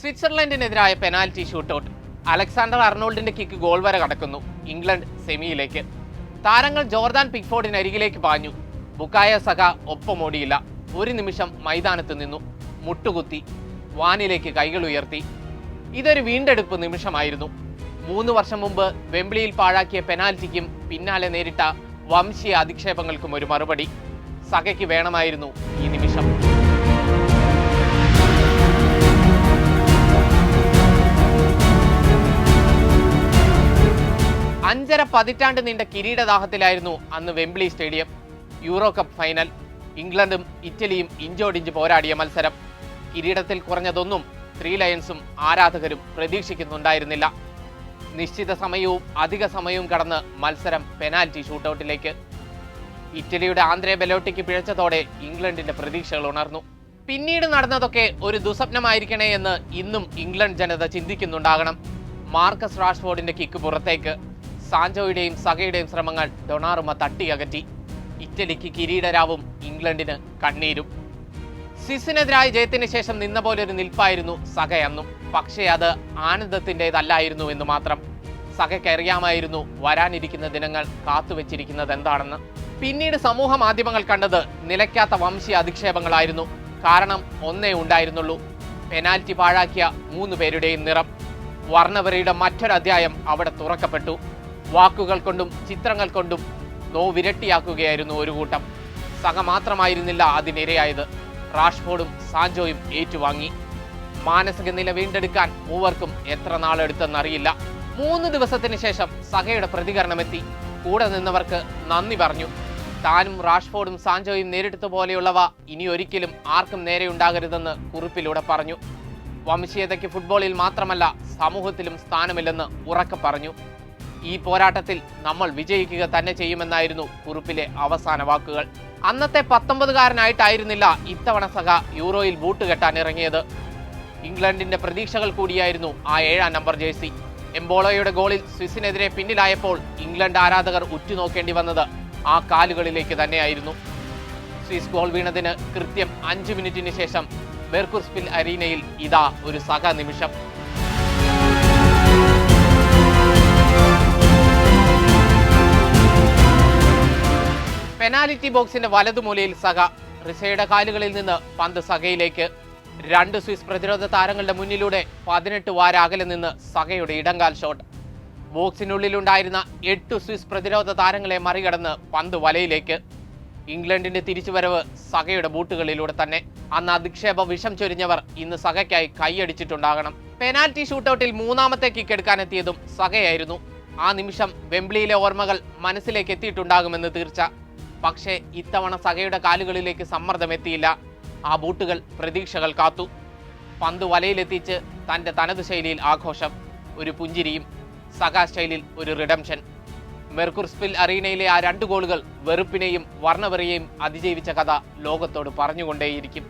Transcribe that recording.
സ്വിറ്റ്സർലൻഡിനെതിരായ penalty shootout. Alexander അർണോൾഡിന്റെ kick goal വരെ കടക്കുന്നു. ഇംഗ്ലണ്ട് സെമിയിലേക്ക്. താരങ്ങൾ ജോർദാൻ പിക്ഫോർഡിന് അരികിലേക്ക് പാഞ്ഞു. ബുക്കായ സഖ ഒപ്പമോടിയില്ല ഒരു നിമിഷം മൈതാനത്ത് നിന്നു. മുട്ടുകുത്തി വാനിലേക്ക് കൈകൾ ഉയർത്തി. ഇതൊരു വീണ്ടെടുപ്പ് നിമിഷമായിരുന്നു. മൂന്ന് വർഷം മുമ്പ് വെമ്പിളിയിൽ പാഴാക്കിയ പെനാൽറ്റിക്കും പിന്നാലെ നേരിട്ട വംശീയ അധിക്ഷേപങ്ങൾക്കും ഒരു മറുപടി. സഖയ്ക്ക് വേണമായിരുന്നു ഈ നിമിഷം. അഞ്ചര പതിറ്റാണ്ട് നീണ്ട കിരീടദാഹത്തിലായിരുന്നു അന്ന് Wembley stadium. Euro cup final. ഇംഗ്ലണ്ടും ഇറ്റലിയും ഇഞ്ചോടിഞ്ച് പോരാടിയ മത്സരം. കിരീടത്തിൽ കുറഞ്ഞതൊന്നും ത്രീ ലയൺസും ആരാധകരും പ്രതീക്ഷിക്കുന്നുണ്ടായിരുന്നില്ല. നിശ്ചിത സമയവും അധിക സമയവും കടന്ന് മത്സരം പെനാൽറ്റി ഷൂട്ടൌട്ടിലേക്ക്. ഇറ്റലിയുടെ ആന്ധ്രേ ബെലോട്ടിക്ക് പിഴച്ചതോടെ ഇംഗ്ലണ്ടിന്റെ പ്രതീക്ഷകൾ ഉണർന്നു. പിന്നീട് നടന്നതൊക്കെ ഒരു ദുസ്വപ്നമായിരിക്കണേ എന്ന് ഇന്നും ഇംഗ്ലണ്ട് ജനത ചിന്തിക്കുന്നുണ്ടാകണം. മാർക്കസ് റാഷ്ഫോർഡിന്റെ കിക്ക് പുറത്തേക്ക്. സാഞ്ചോയുടെയും സഖയുടെയും ശ്രമങ്ങൾ ഡൊണാറുമ തട്ടിയകറ്റി ഇറ്റലിക്ക് കിരീടരാവും ഇംഗ്ലണ്ടിന് കണ്ണീരും. സ്വിസിനെതിരായ ജയത്തിന് ശേഷം നിന്ന പോലെ ഒരു നിൽപ്പായിരുന്നു സഖ അന്നും. പക്ഷേ അത് ആനന്ദത്തിന്റെതല്ലായിരുന്നു എന്ന് മാത്രം. സഗയ്ക്ക് അറിയാമായിരുന്നു വരാനിരിക്കുന്ന ദിനങ്ങൾ കാത്തുവെച്ചിരിക്കുന്നത് എന്താണെന്ന് പിന്നീട് സമൂഹ മാധ്യമങ്ങൾ കണ്ടത് നിലയ്ക്കാത്ത വംശീയ അധിക്ഷേപങ്ങളായിരുന്നു. കാരണം ഒന്നേ ഉണ്ടായിരുന്നുള്ളൂ. പെനാൽറ്റി പാഴാക്കിയ മൂന്ന് പേരുടെയും നിറം. വർണവരയുടെ മറ്റൊരധ്യായം അവിടെ തുറക്കപ്പെട്ടു. വാക്കുകൾ കൊണ്ടും ചിത്രങ്ങൾ കൊണ്ടും നോവിരട്ടിയാക്കുകയായിരുന്നു ഒരു കൂട്ടം. സഹ മാത്രമായിരുന്നില്ല അതിനിരയായത്. റാഷ്ഫോർഡും സാഞ്ചോയും ഏറ്റുവാങ്ങി. മാനസിക നില വീണ്ടെടുക്കാൻ മൂവർക്കും എത്ര നാളെടുത്തെന്നറിയില്ല. മൂന്ന് ദിവസത്തിന് ശേഷം സഹയുടെ പ്രതികരണമെത്തി. കൂടെ നിന്നവർക്ക് നന്ദി പറഞ്ഞു. താനും റാഷ്ഫോർഡും സാഞ്ചോയും നേരിട്ടത് പോലെയുള്ളവ ഇനി ഒരിക്കലും ആർക്കും നേരെയുണ്ടാകരുതെന്ന് കുറിപ്പിലൂടെ പറഞ്ഞു. വംശീയതയ്ക്ക് ഫുട്ബോളിൽ മാത്രമല്ല സമൂഹത്തിലും സ്ഥാനമില്ലെന്ന് ഉറക്കെ പറഞ്ഞു. ഈ പോരാട്ടത്തിൽ നമ്മൾ വിജയിക്കുക തന്നെ ചെയ്യുമെന്നായിരുന്നു കുറിപ്പിലെ അവസാന വാക്കുകൾ. അന്നത്തെ പത്തൊമ്പതുകാരനായിട്ടായിരുന്നില്ല ഇത്തവണ സഖ യൂറോയിൽ ബൂട്ട് കെട്ടാൻ ഇറങ്ങിയത്. ഇംഗ്ലണ്ടിന്റെ പ്രതീക്ഷകൾ കൂടിയായിരുന്നു ആ ഏഴാം നമ്പർ ജേഴ്സി. എംബോളോയുടെ ഗോളിൽ സ്വിസിനെതിരെ പിന്നിലായപ്പോൾ ഇംഗ്ലണ്ട് ആരാധകർ ഉറ്റുനോക്കേണ്ടി വന്നത് ആ കാലുകളിലേക്ക് തന്നെയായിരുന്നു. സ്വിസ് ഗോൾ വീണതിന് കൃത്യം അഞ്ച് മിനിറ്റിന് ശേഷം ബെർക്കുർസ്പിൽ അരീനയിൽ ഇതാ ഒരു സഹ നിമിഷം. പെനാലിറ്റി ബോക്സിന്റെ വലതുമൂലയിൽ സക റിസയുടെ കാലുകളിൽ നിന്ന് പന്ത് സകയിലേക്ക് രണ്ട് സ്വിസ് പ്രതിരോധ താരങ്ങളുടെ മുന്നിലൂടെ പതിനെട്ട് വാര അകലെ നിന്ന് സകയുടെ ഇടങ്കാൽ ഷോട്ട് ബോക്സിനുള്ളിലുണ്ടായിരുന്ന എട്ട് സ്വിസ് പ്രതിരോധ താരങ്ങളെ മറികടന്ന് പന്ത് വലയിലേക്ക്. ഇംഗ്ലണ്ടിന്റെ തിരിച്ചുവരവ് സകയുടെ ബൂട്ടുകളിലൂടെ തന്നെ. അന്ന് അധിക്ഷേപ വിഷം ചൊരിഞ്ഞവർ ഇന്ന് സകയ്ക്കായി കൈയടിച്ചിട്ടുണ്ടാകണം. പെനാൽറ്റി ഷൂട്ടൌട്ടിൽ മൂന്നാമത്തെ കിക്ക് എടുക്കാനെത്തിയതും സകയായിരുന്നു ആ നിമിഷം വെംബ്ലിയിലെ ഓർമ്മകൾ മനസ്സിലേക്ക് എത്തിയിട്ടുണ്ടാകുമെന്ന് തീർച്ച. പക്ഷേ ഇത്തവണ സഹയുടെ കാലുകളിലേക്ക് സമ്മർദ്ദമെത്തിയില്ല ആ ബൂട്ടുകൾ പ്രതീക്ഷകൾ കാത്തു. പന്ത് വലയിലെത്തിച്ച് തന്റെ തനത് ശൈലിയിൽ ആഘോഷം. ഒരു പുഞ്ചിരിയും സഖ സ്റ്റൈലിൽ ഒരു റിഡംഷൻ മെർക്കുർ സ്പിൽ അറീനയിലെ ആ രണ്ട് ഗോളുകൾ വെറുപ്പിനെയും വർണവെറിയെയും അതിജീവിച്ച കഥ ലോകത്തോട് പറഞ്ഞുകൊണ്ടേയിരിക്കും.